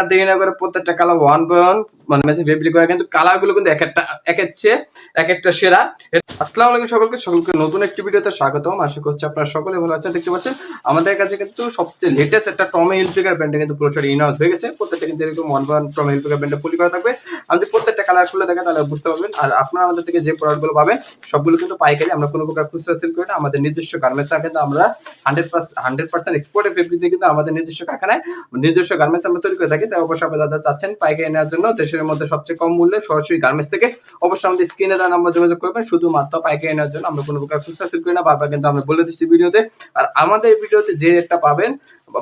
আর দেরি না করে প্রত্যেকটা কালার ওয়ান বাই ওয়ান মানে মেসে ফেব্রিক হয় কিন্তু কালারগুলো কিন্তু এক একটা, এক এক এক একটা সেরা। আসসালামু আলাইকুম সকলকে সকলকে নতুন একটি ভিডিওতে স্বাগতম। আশা করছি আপনারা সকলে ভালো আছেন, দেখতে পাচ্ছেন। আমাদের কাছে কিন্তু সবচেয়ে লেটেস্ট একটা টমে হিলফিগার ব্র্যান্ডে কিন্তু পুরোটা ইনহাউস হয়ে গেছে। প্রত্যেকটা কিন্তু এরকম ওয়ান ওয়ান টমে হিলফিগার ব্র্যান্ডে পুলি করা থাকবে। আমাদের প্রত্যেকটা কালার খুলে দেখেন তাহলে বুঝতে পারবেন। আর আপনারা আমাদের থেকে যে প্রোডাক্টগুলো পাবেন, সবগুলো কিন্তু পাইকারি, আমরা কোনো প্রকার খুচরা সেল করি না। আমাদের নিজস্ব গার্মেন্টস কিন্তু আমরা হান্ড্রেড হান্ড্রেড পার্সেন্ট এক্সপোর্টের ফেব্রিক দিয়ে কিন্তু আমাদের নিজস্ব কারখানায়, নিজস্ব গার্মেন্টস আমরা তৈরি করে থাকি। তাই অবশ্যই আপনারা যারা চাচ্ছেন পাইকারি নেওয়ার জন্য, দেশের মধ্যে সবচেয়ে কম মূল্যে সরাসরি গার্মেন্টস থেকে অবশ্যই আমাদের স্ক্রিনে দেওয়া নাম্বার যোগাযোগ করবেন। শুধুমাত্র পাইকারি নেওয়ার জন্য আমরা কোনো প্রকার খুচরা করি না, বারবার কিন্তু আমরা বলে দিচ্ছি ভিডিওতে। আর আমাদের ভিডিওতে যে রেটটা পাবেন,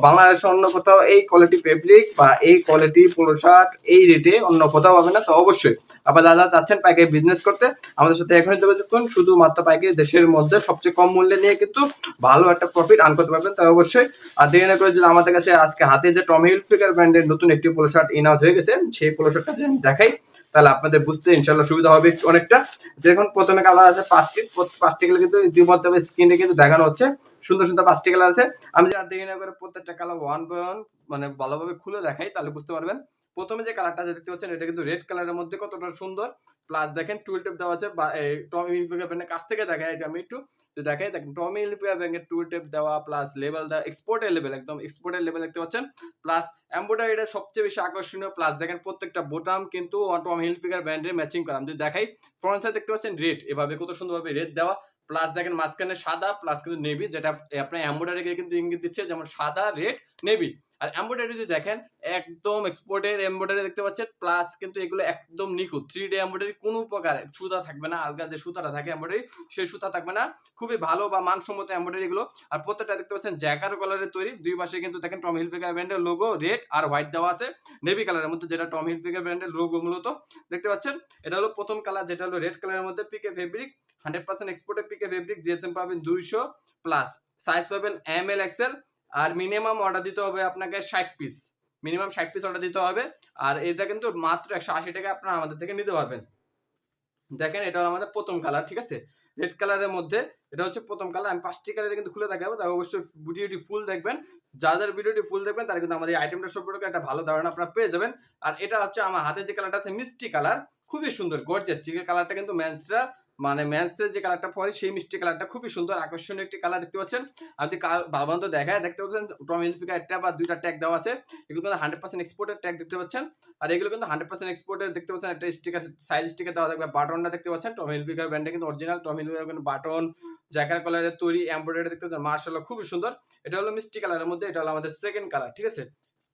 বাংলাদেশে অন্য কোথাও এই কোয়ালিটি ফেব্রিক বা এই কোয়ালিটি পোশাক এই রেটে অন্য কোথাও পাবেন না। তো অবশ্যই আপনারা যারা চাচ্ছেন পাইকারি বিজনেস করতে, আমাদের সাথে এখনই যোগাযোগ করুন। শুধুমাত্র পাইকারি দেশের মধ্যে সবচেয়ে কম মূল্যে নিয়ে কিন্তু ভালো একটা প্রফিট আন করতে পারবেন। তাই অবশ্যই, আর দেরি না করে যদি আমাদের কাছে আজকে হাতে যে টমি হিলফিগার ব্র্যান্ডের নতুন একটি পোলো শার্ট ইনহাউস হয়ে গেছে, সেই পোলো শার্টটা আমি দেখাই। তাহলে আপনাদের বুঝতে ইনশাল্লাহ সুবিধা হবে অনেকটা। দেখুন, প্রথমে কালার আছে পাঁচটি পাঁচটি কালার কিন্তু ইতিমধ্যে স্ক্রিনে কিন্তু দেখানো হচ্ছে। সুন্দর সুন্দর পাঁচটি কালার আছে। আমি যদি দেখি না করে প্রত্যেকটা কালার ওয়ান বাই ওয়ান মানে ভালোভাবে খুলে দেখাই, তাহলে বুঝতে পারবেন। প্রথমে যে কালারটা দেখতে পাচ্ছেন, এটা কিন্তু রেড কালারের মধ্যে কতটা সুন্দর। প্লাস দেখেন টুল টেপ দেওয়া আছে, বা এই টমি ব্র্যান্ডের কাছ থেকে দেখাই এটা আমি একটু যদি দেখাই, দেখেন টমি হিলফিগার ব্র্যান্ডের টুল টেপ দেওয়া প্লাস লেভেল দেওয়া এক্সপোর্টের লেভেল একদম এক্সপোর্টের লেভেল দেখতে পাচ্ছেন। প্লাস এম্বোডারি এটা সবচেয়ে বেশি আকর্ষণীয় প্লাস দেখেন, প্রত্যেকটা বোতাম কিন্তু টম হিলফিগার ব্র্যান্ডের ম্যাচিং করা। যদি দেখাই ফ্রন্ট সাইড দেখতে পাচ্ছেন রেড এভাবে কত সুন্দরভাবে রেড দেওয়া। প্লাস দেখেন, মাঝখানে সাদা প্লাস কিন্তু নেভি যেটা আপনার এম্বোডারি কিন্তু ইঙ্গিত দিচ্ছে, যেমন সাদা রেড নেভি আর এম্বোডারি যদি দেখেন, একদম এক্সপোর্টের এম্বোডারি দেখতে পাচ্ছেন প্লাস কিন্তু এগুলো একদম নিখুঁত থ্রি ডি এম্বোডারি কোনো প্রকার সুতা থাকবে না, আলগা যে সুতাটা থাকে এম্বোডারি সেই সুতা থাকবে না, খুবই ভালো বা মানসম্মত এম্বোডারি গুলো আর প্রত্যেকটা দেখতে পাচ্ছেন, জ্যাকার কালারের তৈরি, দুই পাশে কিন্তু দেখেন টম হিলফিগার ব্র্যান্ডের লোগো রেড আর হোয়াইট দেওয়া আছে। নেভি কালারের মধ্যে যেটা টম হিলফিগার ব্র্যান্ডের লোগো মূলত, দেখতে পাচ্ছেন? এটা হলো প্রথম কালার যেটা হলো রেড কালারের মধ্যে পিকে ফেব্রিক হান্ড্রেড পার্সেন্ট এক্সপোর্টের পিকে ফেব্রিক জিএসএম পাবেন দুইশো প্লাস সাইজ পাবেন এম এল এক্সেল আর মিনিমাম অর্ডার দিতে হবে আপনাকে ষাট পিস মিনিমাম ষাট পিস অর্ডার দিতে হবে। আর এটা কিন্তু মাত্র একশো আশি টাকা আপনারা আমাদের থেকে নিতে পারবেন। দেখেন এটা আমাদের প্রথম কালার ঠিক আছে? রেড কালারের মধ্যে এটা হচ্ছে প্রথম কালার। আমি পাঁচটি কালারে কিন্তু খুলে দেখাবো। তাই অবশ্যই ভিডিওটি ফুল দেখবেন। যাদের ভিডিওটি ফুল দেখবেন, তারা কিন্তু আমাদের আইটেমটা সম্পর্কে একটা ভালো ধারণা আপনারা পেয়ে যাবেন। আর এটা হচ্ছে আমার হাতে যে কালারটা আছে, মিষ্টি কালার। খুবই সুন্দর গর্জিয়াস চিকের কালারটা কিন্তু ম্যান্সরা মানে ম্যান্সের যে কালারটা পরে, সেই মিষ্টি কালারটা খুবই সুন্দর, আকর্ষণীয় একটি কালার দেখতে পাচ্ছেন। আপনি ভাবন্ত দেখায় দেখতে পাচ্ছেন টম ইলফিকা একটা বা দুইটা ট্যাগ দেওয়া আছে। এগুলো কিন্তু হান্ড্রেড পার্সেন্ট এক্সপোর্টের ট্যাগ দেখতে পাচ্ছেন। আর এগুলো কিন্তু হান্ড্রেড পার্সেন্ট এক্সপোর্টের দেখতে পাচ্ছেন, একটা স্টিকার সাইজ স্টিকার দেওয়া থাকবে বাটনটা দেখতে পাচ্ছেন। টম হিলফিকার ব্র্যান্ডে কিন্তু অরিজিনাল টম কিন্তু বাটন জ্যাকার কালারের তৈরি এমব্রয়ডারি দেখতে পাচ্ছেন মার্শাল্লাহ খুবই সুন্দর। এটা হলো মিষ্টি কালারের মধ্যে, এটা হলো আমাদের সেকেন্ড কালার ঠিক আছে?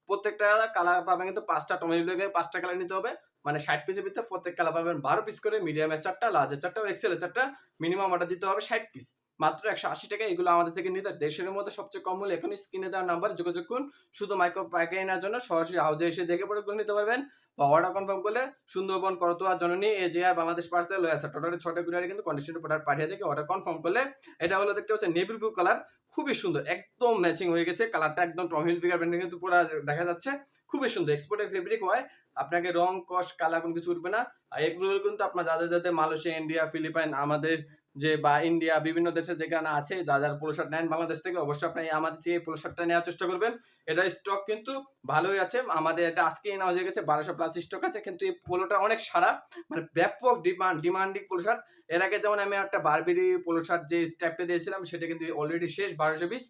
প্রত্যেকটা কালার পাবেন কিন্তু পাঁচটা টমেটো লেগে পাঁচটা কালার নিতে হবে। মানে ষাট পিসের ভিতরে প্রত্যেক কালার পাবেন বারো পিস করে মিডিয়ামের চারটা লার্জের চারটা এক্সেলের চারটা মিনিমাম অর্ডার দিতে হবে ষাট পিস মাত্র একশো আশি টাকা এগুলো আমাদের থেকে নিতে দেশের মধ্যে সবচেয়ে কম মূল্য এখন স্ক্রিনে দেওয়ার নাম্বার যোগাযোগ করুন। শুধু মাইক্রো পাইকারি নেওয়ার জন্য সরাসরি হাউজে এসে দেখে পরে করে নিতে পারবেন। বা অর্ডার কনফার্ম করলে সুন্দরবন, করতোয়া, জননী এ যে আর বাংলাদেশ পার্সেল হয়ে আসে টোটালি ছটা কুড়িয়ারে কিন্তু কন্ডিশনের প্রোডাক্ট পাঠিয়ে থেকে অর্ডার কনফার্ম করলে এটা হলো দেখতে পাচ্ছেন নেভি ব্লু কালার খুবই সুন্দর, একদম ম্যাচিং হয়ে গেছে। কালারটা একদম টমহিল ফিগার ব্র্যান্ডে কিন্তু পুরো দেখা যাচ্ছে। খুবই সুন্দর এক্সপোর্টের ফেব্রিক হয়। আপনাকে রং কস কালার কোনো কিছু উঠবে না। আর এগুলো কিন্তু আপনার যাদের যাদের মালয়েশিয়া, ইন্ডিয়া, ফিলিপাইন, আমাদের যে বা ইন্ডিয়া বিভিন্ন দেশে যেখানে আছে, যা যার পোলো শার্ট নেন বাংলাদেশ থেকে, অবশ্যই আপনি আমাদের থেকে পোলো শার্টটা নেওয়ার চেষ্টা করবেন। এটা স্টক কিন্তু ভালোই আছে। আমাদের এটা আজকে নেওয়া হয়ে গেছে, বারোশো প্লাস স্টক আছে, কিন্তু এই পোলোটা অনেক সারা মানে ব্যাপক ডিমান্ড ডিমান্ডিং পোলো শার্ট এর আগে যেমন আমি একটা বারবেরি পোলো শার্ট যে স্ট্যাপটা দিয়েছিলাম, সেটা কিন্তু অলরেডি শেষ, বারোশো পিস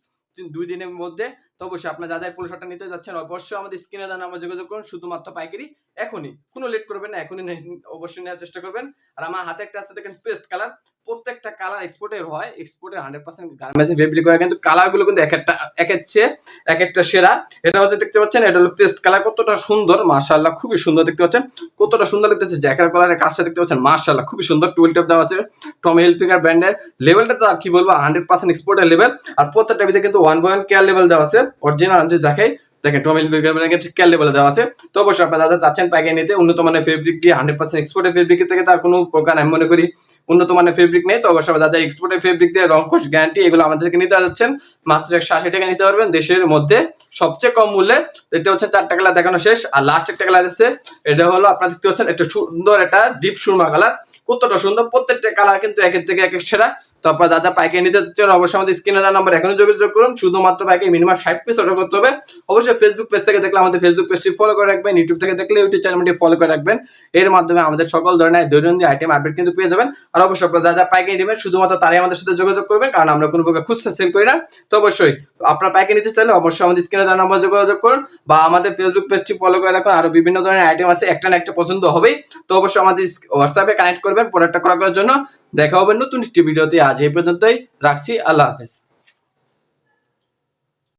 দুই দিনের মধ্যে। তো অবশ্যই আপনার যা যা পোলো শার্টটা নিতে যাচ্ছেন, অবশ্যই আমাদের স্ক্রিনে দেন আমরা যোগাযোগ করুন, শুধুমাত্র পাইকারি, এখনই। কোনো লেট করবেন না, এখনই অবশ্যই নেওয়ার চেষ্টা করবেন। আর আমার হাতে একটা আছে, দেখেন পেস্ট কালার প্রত্যেকটা কালার এক্সপোর্টের হয় এক্সপোর্টের হান্ড্রেড পার্সেন্ট গার্মেন্টসে ফেব্রিক হয়, কিন্তু কালারগুলো কিন্তু এক একটা, এক চেয়ে এক একটা সেরা। এটা হচ্ছে দেখতে পাচ্ছেন, এটা হলো পেস্ট কালার কতটা সুন্দর মার্শাল্লাহ খুবই সুন্দর দেখতে পাচ্ছেন। কতটা সুন্দর দেখতে দেখতেছে জ্যাকার কালারের কাজটা দেখতে পাচ্ছেন মার্শাল্লাহ খুবই সুন্দর টুয়েল টেপ দেওয়া আছে টম হিলফিগার ব্র্যান্ডের লেভেলটা তো আর কি বলব হান্ড্রেড পার্সেন্ট এক্সপোর্টের লেভেল আর প্রত্যেকটা ভিতরে কিন্তু ওয়ান পয়েন্ট কেয়ার লেভেল দেওয়া আছে অরিজিনাল যদি দেখাই দেখেন টম হিলফিগার লেভেল দেওয়া আছে। তো অবশ্যই আপনারা যারা চাচ্ছেন পাইকারি নিতে, উন্নত মানের ফেব্রিক দিয়ে হান্ড্রেড পার্সেন্ট এক্সপোর্টের ফেব্রিক থেকে তার কোনো প্রকার আমি মনে করি উন্নত মানের ফেব্রিক নেই। তো অবশ্যই যারা এক্সপোর্টের ফেব্রিক দিয়ে রং কোষ গ্যারান্টি এগুলো আমাদেরকে নিতে যাচ্ছেন। মাত্র একশো আশি টাকা নিতে পারবেন। দেশের মধ্যে সবচেয়ে কম মূল্যে দেখতে পাচ্ছেন চারটা কালার দেখানো শেষ। আর লাস্ট একটা কালার আছে এটা হলো আপনারা দেখতে পাচ্ছেন, একটা সুন্দর একটা ডিপ সুরমা কালার কতটা সুন্দর, প্রত্যেকটা কালার কিন্তু একের থেকে এক এক সেরা। তো আপনারা যা যা পাইকারি নিতে চাচ্ছেন, অবশ্যই আমাদের স্ক্রিনে দেওয়া নাম্বার এখনও যোগাযোগ করুন। শুধুমাত্র পাইকারি মিনিমাম ষাট পিস অর্ডার করতে হবে। অবশ্যই ফেসবুক পেজ থেকে দেখলে আমাদের ফেসবুক পেজটি ফলো করে রাখবেন। ইউটিউব থেকে দেখলে ইউটিউব চ্যানেলটি ফলো করে রাখবেন। এর মাধ্যমে আমাদের সকল ধরনের দৈনন্দিন আইটেম আপডেট কিন্তু পেয়ে যাবেন। আর অবশ্যই আপনারা যা যা পাইকারি নেবেন, শুধুমাত্র তারাই আমাদের সাথে যোগাযোগ করবেন, কারণ আমরা কোনো প্রকার খুচরা সেল করি না। তো অবশ্যই আপনার পাইকারি নিতে চাইলে অবশ্যই আমাদের স্ক্রিনে দেওয়া নাম্বার যোগাযোগ করুন বা আমাদের ফেসবুক পেজটি ফলো করে রাখুন। আরও বিভিন্ন ধরনের আইটেম আছে, একটা না একটা পছন্দ হবেই। তো অবশ্যই আমাদের হোয়াটসঅ্যাপে কানেক্ট করবেন প্রোডাক্টটা করার জন্য। দেখা হবে নতুন একটি ভিডিওতে। আজ এই পর্যন্তই রাখছি। আল্লাহ হাফেজ।